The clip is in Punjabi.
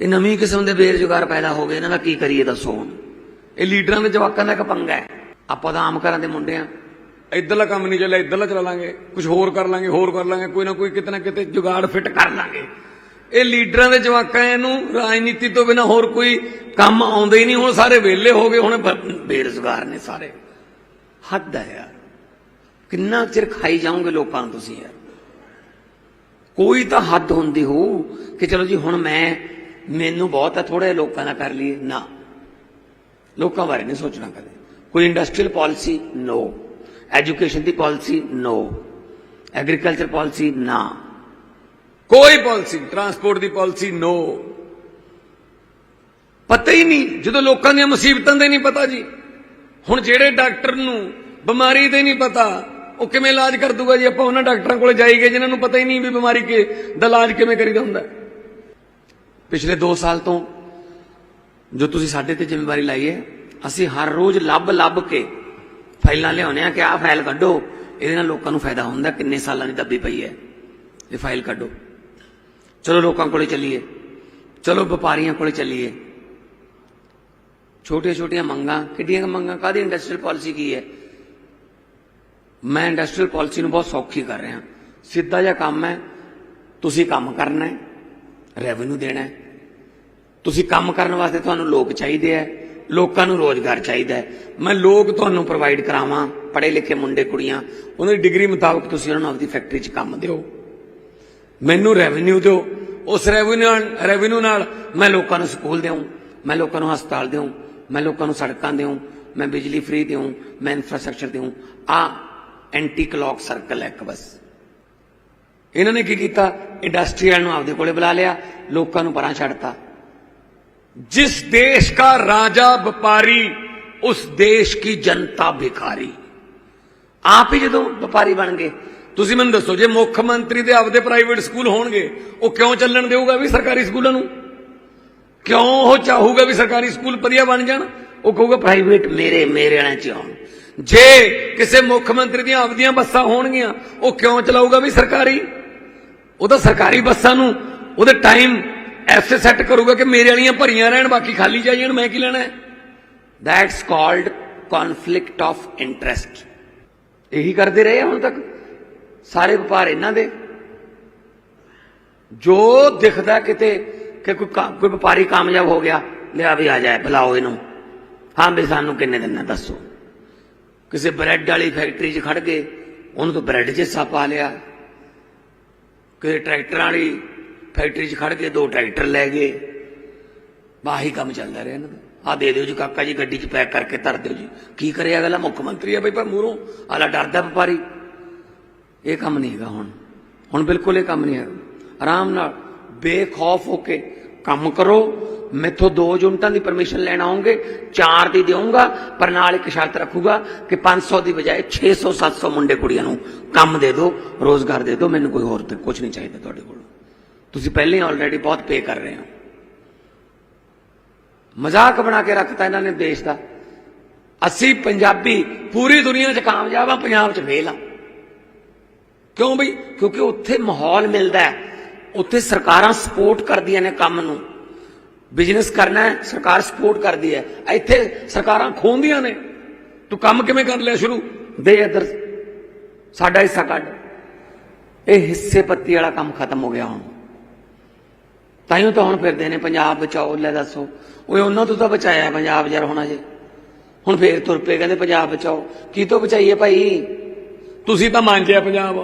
ਇਹ ਨਵੀਂ ਕਿਸਮ ਦੇ ਬੇਰੁਜ਼ਗਾਰ ਪੈਦਾ ਹੋ ਗਏ, ਇਹਨਾਂ ਦਾ ਕੀ ਕਰੀਏ ਦੱਸੋ ਹੁਣ? ਇਹ ਲੀਡਰਾਂ ਦੇ ਜਵਾਕਾਂ ਦਾ ਇੱਕ ਪੰਗਾ ਹੈ। ਆਪਾਂ ਤਾਂ ਆਮ ਘਰਾਂ ਦੇ ਮੁੰਡੇ ਆ ਇੱਧਰਲਾ ਕੰਮ ਨਹੀਂ ਚੱਲਿਆ, ਇੱਧਰਲਾ ਚਲਾ ਲਾਂਗੇ। ਕੁਝ ਹੋਰ ਕਰ ਲਾਂਗੇ, ਹੋਰ ਕਰ ਲਾਂਗੇ, ਕੋਈ ਨਾ ਕੋਈ ਕਿਤੇ ਨਾ ਕਿਤੇ ਜੁਗਾੜ ਫਿੱਟ ਕਰ ਲਾਂਗੇ। ਇਹ ਲੀਡਰਾਂ ਦੇ ਜਵਾਕਾਂ ਇਹਨੂੰ ਰਾਜਨੀਤੀ ਤੋਂ ਬਿਨਾ ਹੋਰ ਕੋਈ ਕੰਮ ਆਉਂਦੇ ਹੀ ਨਹੀਂ। ਹੁਣ ਸਾਰੇ ਵਿਹਲੇ ਹੋ ਗਏ, ਹੁਣ ਬੇਰੁਜ਼ਗਾਰ ਨੇ ਸਾਰੇ। ਹੱਦ ਹੈ ਯਾਰ। ਕਿੰਨਾ ਚਿਰ ਖਾਈ ਜਾਓਗੇ ਲੋਕਾਂ ਨੂੰ ਤੁਸੀਂ ਯਾਰ? ਕੋਈ ਤਾਂ ਹੱਦ ਹੁੰਦੀ ਹੋ ਕਿ ਚਲੋ ਜੀ ਹੁਣ ਮੈਂ ਮੈਨੂੰ ਬਹੁਤ ਹੈ ਥੋੜੇ ਲੋਕਾਂ ਨਾਲ ਕਰ ਲਈਏ। ਨਾ। ਲੋਕਾਂ ਬਾਰੇ ਨਹੀਂ ਸੋਚਣਾ ਕਦੇ। ਕੋਈ ਇੰਡਸਟਰੀਅਲ ਪਾਲਿਸੀ ਨੋ ਐਜੂਕੇਸ਼ਨ ਦੀ ਪਾਲਿਸੀ ਨੋ ਐਗਰੀਕਲਚਰ ਪਾਲਿਸੀ ਨਾ। ਕੋਈ ਪਾਲਿਸੀ ਟਰਾਂਸਪੋਰਟ ਦੀ ਪਾਲਿਸੀ ਨੋ ਪਤਾ ਹੀ ਨਹੀਂ, ਜਦੋਂ ਲੋਕਾਂ ਦੀਆਂ ਮੁਸੀਬਤਾਂ ਦੇ ਨਹੀਂ ਪਤਾ ਜੀ। ਹੁਣ ਜਿਹੜੇ ਡਾਕਟਰ ਨੂੰ ਬਿਮਾਰੀ ਦੇ ਨਹੀਂ ਪਤਾ, ਉਹ ਕਿਵੇਂ ਇਲਾਜ ਕਰ ਦੂਗਾ ਜੀ? ਆਪਾਂ ਉਹਨਾਂ ਡਾਕਟਰਾਂ ਕੋਲ ਜਾਈਏ, ਜਿਨ੍ਹਾਂ ਨੂੰ ਪਤਾ ਹੀ ਨਹੀਂ ਵੀ ਬਿਮਾਰੀ ਕੇ ਦਾ ਇਲਾਜ ਕਿਵੇਂ ਕਰੀਦਾ ਹੁੰਦਾ। ਪਿਛਲੇ 2 ਸਾਲ ਤੋਂ ਜੋ ਤੁਸੀਂ ਸਾਡੇ ਤੇ ਜ਼ਿੰਮੇਵਾਰੀ ਲਾਈ ਹੈ, ਅਸੀਂ ਹਰ ਰੋਜ਼ ਲੱਭ ਲੱਭ ਕੇ ਫਾਈਲਾਂ ਲਿਆਉਂਦੇ ਆ ਕਿ ਆਹ ਫਾਈਲ ਕੱਢੋ। ਇਹਦੇ ਨਾਲ ਲੋਕਾਂ ਨੂੰ ਫਾਇਦਾ ਹੁੰਦਾ ਕਿੰਨੇ ਸਾਲਾਂ ਦੀ ਦੱਬੀ ਪਈ ਹੈ। ਇਹ ਫਾਈਲ ਕੱਢੋ। ਚਲੋ ਲੋਕਾਂ ਕੋਲੇ ਚੱਲੀਏ। ਚਲੋ ਵਪਾਰੀਆਂ ਕੋਲੇ ਚੱਲੀਏ। ਛੋਟੀਆਂ ਛੋਟੀਆਂ ਮੰਗਾਂ, ਕਿੱਡੀਆਂ ਮੰਗਾਂ ਕਾਦੀ ਇੰਡਸਟਰੀਅਲ ਪਾਲਿਸੀ ਕੀ ਹੈ? ਮੈਂ ਇੰਡਸਟਰੀਅਲ ਪਾਲਿਸੀ ਨੂੰ ਬਹੁਤ ਸੌਖੀ ਕਰ ਰਿਹਾ। ਸਿੱਧਾ ਜਿਹਾ ਕੰਮ ਹੈ, ਤੁਸੀਂ ਕੰਮ ਕਰਨਾ ਹੈ। ਰੈਵਨਿਊ ਦੇਣਾ ਹੈ। ਤੁਸੀਂ ਕੰਮ ਕਰਨ ਵਾਸਤੇ ਤੁਹਾਨੂੰ ਲੋਕ ਚਾਹੀਦੇ ਆ ਲੋਕਾਂ ਨੂੰ ਰੋਜ਼ਗਾਰ ਚਾਹੀਦਾ ਹੈ। ਮੈਂ ਲੋਕ ਤੁਹਾਨੂੰ ਪ੍ਰੋਵਾਈਡ ਕਰਾਵਾਂ ਪੜ੍ਹੇ ਲਿਖੇ ਮੁੰਡੇ, ਕੁੜੀਆਂ, ਉਹਨਾਂ ਦੀ ਡਿਗਰੀ ਮੁਤਾਬਕ ਤੁਸੀਂ ਉਹਨਾਂ ਨੂੰ ਆਪਦੀ ਫੈਕਟਰੀ 'ਚ ਕੰਮ ਦਿਓ। ਮੈਨੂੰ ਰੈਵਨਿਊ ਦਿਓ। ਉਸ ਰੈਵਨਿਊ ਰੈਵਨਿਊ ਨਾਲ ਮੈਂ ਲੋਕਾਂ ਨੂੰ ਸਕੂਲ ਦਿਉਂ ਮੈਂ ਲੋਕਾਂ ਨੂੰ ਹਸਪਤਾਲ ਦਿਉਂ ਮੈਂ ਲੋਕਾਂ ਨੂੰ ਸੜਕਾਂ ਦਿਉਂ ਮੈਂ ਬਿਜਲੀ ਫ੍ਰੀ ਦਿਉਂ ਮੈਂ ਇਨਫਰਾਸਟ੍ਰਕਚਰ ਦਿਉਂ ਆ ਐਂਟੀ ਕਲੌਕ ਸਰਕਲ ਹੈ ਇੱਕ ਬਸ। ਇਹਨਾਂ ਨੇ ਕੀ ਕੀਤਾ ਇੰਡਸਟਰੀਅਲ ਨੂੰ ਆਪਦੇ ਕੋਲੇ ਬੁਲਾ ਲਿਆ ਲੋਕਾਂ ਨੂੰ ਪਰਾਂ ਛੱਡਤਾ जिस देश का राजा व्यापारी ਉਸ ਦੇਸ਼ ਕੀ ਜਨਤਾ ਭਿਖਾਰੀ ਆਪ ਹੀ ਜਦੋਂ ਵਪਾਰੀ ਬਣ ਗਏ ਤੁਸੀਂ ਮੈਨੂੰ ਦੱਸੋ ਜੇ ਮੁੱਖ ਮੰਤਰੀ ਦੇ ਆਪਦੇ ਪ੍ਰਾਈਵੇਟ ਸਕੂਲ ਹੋਣਗੇ ਉਹ ਕਿਉਂ ਚੱਲਣ ਦੇਊਗਾ ਵੀ ਸਰਕਾਰੀ ਸਕੂਲਾਂ ਨੂੰ ਕਿਉਂ ਉਹ ਚਾਹੂਗਾ ਵੀ ਸਰਕਾਰੀ ਸਕੂਲ ਵਧੀਆ ਬਣ ਜਾਣ ਉਹ ਕਹੂਗਾ ਪ੍ਰਾਈਵੇਟ ਮੇਰੇ ਮੇਰੇ ਵਾਲਿਆਂ ਚ ਆਉਣ ਜੇ ਕਿਸੇ ਮੁੱਖ ਮੰਤਰੀ ਦੀਆਂ ਆਪਦੀਆਂ ਬੱਸਾਂ ਹੋਣਗੀਆਂ ਉਹ ਕਿਉਂ ਚਲਾਊਗਾ ਵੀ ਸਰਕਾਰੀ ਉਹ ਤਾਂ ਸਰਕਾਰੀ ਬੱਸਾਂ ਨੂੰ ਉਹਦੇ ਟਾਈਮ ਐਸੇ ਸੈੱਟ ਕਰੂਗਾ ਕਿ ਮੇਰੇ ਵਾਲੀਆਂ ਭਰੀਆਂ ਰਹਿਣ, ਬਾਕੀ ਖਾਲੀ ਜਾਈ ਜਾਣ ਮੈਂ ਕੀ ਲੈਣਾ ਹੈ? That's called conflict of interest ਇਹੀ ਕਰਦੇ ਰਹੇ ਆ ਹੁਣ ਤੱਕ। ਸਾਰੇ ਵਪਾਰ ਇਹਨਾਂ ਦੇ। ਜੋ ਦਿਖਦਾ ਕਿਤੇ ਕਿ ਕੋਈ ਕੋਈ ਵਪਾਰੀ ਕਾਮਯਾਬ ਹੋ ਗਿਆ, ਲਿਆ ਵੀ ਆ ਜਾਏ, ਬੁਲਾਓ ਇਹਨੂੰ। ਹਾਂ ਵੀ ਸਾਨੂੰ ਕਿੰਨੇ ਦਿਨ ਦੱਸੋ। ਕਿਸੇ ਬ੍ਰੈਡ ਵਾਲੀ ਫੈਕਟਰੀ 'ਚ ਖੜ ਗਏ, ਉਹਨੂੰ ਤਾਂ ਬ੍ਰੈਡ 'ਚ ਹਿੱਸਾ ਪਾ ਲਿਆ। ਕਿਸੇ ਟਰੈਕਟਰਾਂ ਵਾਲੀ ਫੈਕਟਰੀ 'ਚ ਖੜ ਕੇ ਦੋ ਟਰੈਕਟਰ ਲੈ ਗਏ। ਬਾਹੀ ਕੰਮ ਚੱਲਦਾ ਰਿਹਾ ਇਹਨਾਂ ਦਾ। ਆ ਦੇ ਦਿਓ ਜੀ ਕਾਕਾ ਜੀ, ਗੱਡੀ 'ਚ ਪੈਕ ਕਰਕੇ ਧਰ ਦਿਓ ਜੀ। ਕੀ ਕਰਿਆ ਅਗਲਾ? ਮੁੱਖ ਮੰਤਰੀ ਆ ਬਈ ਪਰ ਮੂਰੋਂ ਆਲਾ ਡਰਦਾ ਵਪਾਰੀ। ਇਹ ਕੰਮ ਨਹੀਂ ਹੈਗਾ ਹੁਣ। ਹੁਣ ਬਿਲਕੁਲ ਇਹ ਕੰਮ ਨਹੀਂ ਹੈ ਆਰਾਮ ਨਾਲ ਬੇਖੌਫ ਹੋ ਕੇ ਕੰਮ ਕਰੋ। ਮੈਥੋਂ ਦੋ ਯੂਨਿਟਾਂ ਦੀ ਪਰਮਿਸ਼ਨ ਲੈਣ ਆਉਂਗੇ, ਚਾਰ ਦੀ ਦੇਵਾਂਗਾ ਪਰ ਨਾਲ ਇੱਕ ਸ਼ਰਤ ਰੱਖੂਗਾ ਕਿ 500 ਦੀ ਬਜਾਏ 600 700 ਮੁੰਡੇ ਕੁੜੀਆਂ ਨੂੰ ਕੰਮ ਦੇ ਦਿਓ, ਰੋਜ਼ਗਾਰ ਦੇ ਦਿਓ, ਮੈਨੂੰ ਕੋਈ ਹੋਰ ਤੇ ਕੁਝ ਨਹੀਂ ਚਾਹੀਦਾ ਤੁਹਾਡੇ ਕੋਲ। ਤੁਸੀਂ ਪਹਿਲੇ ਹੀ ਆਲਰੇਡੀ ਬਹੁਤ ਪੇ ਕਰ ਰਹੇ ਹੋ। ਮਜ਼ਾਕ ਬਣਾ ਕੇ ਰੱਖਤਾ ਇਹਨਾਂ ਨੇ ਦੇਸ਼ ਦਾ। ਅਸੀਂ ਪੰਜਾਬੀ ਪੂਰੀ ਦੁਨੀਆ 'ਚ ਕਾਮਯਾਬ ਆ ਪੰਜਾਬ 'ਚ ਫੇਲ ਆ ਕਿਉਂ ਬਈ? ਕਿਉਂਕਿ ਉੱਥੇ ਮਾਹੌਲ ਮਿਲਦਾ ਹੈ, ਉੱਥੇ ਸਰਕਾਰਾਂ ਸਪੋਰਟ ਕਰਦੀਆਂ ਨੇ ਕੰਮ ਨੂੰ। ਬਿਜ਼ਨਸ ਕਰਨਾ ਹੈ, ਸਰਕਾਰ ਸਪੋਰਟ ਕਰਦੀ ਹੈ। ਇੱਥੇ ਸਰਕਾਰਾਂ ਖੋਹਦੀਆਂ ਨੇ। ਤੂੰ ਕੰਮ ਕਿਵੇਂ ਕਰ ਲਿਆ ਸ਼ੁਰੂ? ਦੇ ਇਧਰ। ਸਾਡਾ ਹਿੱਸਾ ਕੱਢ। ਇਹ ਹਿੱਸੇ ਪੱਤੀ ਵਾਲਾ ਕੰਮ ਖਤਮ ਹੋ ਗਿਆ ਹੁਣ। ਤਾਈਓ ਤਾਂ ਹੁਣ ਫਿਰਦੇ ਨੇ, ਪੰਜਾਬ ਬਚਾਓ, ਲੈ ਦੱਸੋ। ਓਏ, ਉਹਨਾਂ ਤੋਂ ਤਾਂ ਬਚਾਇਆ ਪੰਜਾਬ ਯਾਰ ਹੋਣਾ ਜੇ ਹੁਣ ਫੇਰ ਤੁਰ ਪਏ, ਕਹਿੰਦੇ ਪੰਜਾਬ ਬਚਾਓ। ਕੀ ਤੋਂ ਬਚਾਈਏ ਭਾਈ? ਤੁਸੀਂ ਤਾਂ ਮੰਨ ਲਿਆ ਪੰਜਾਬ।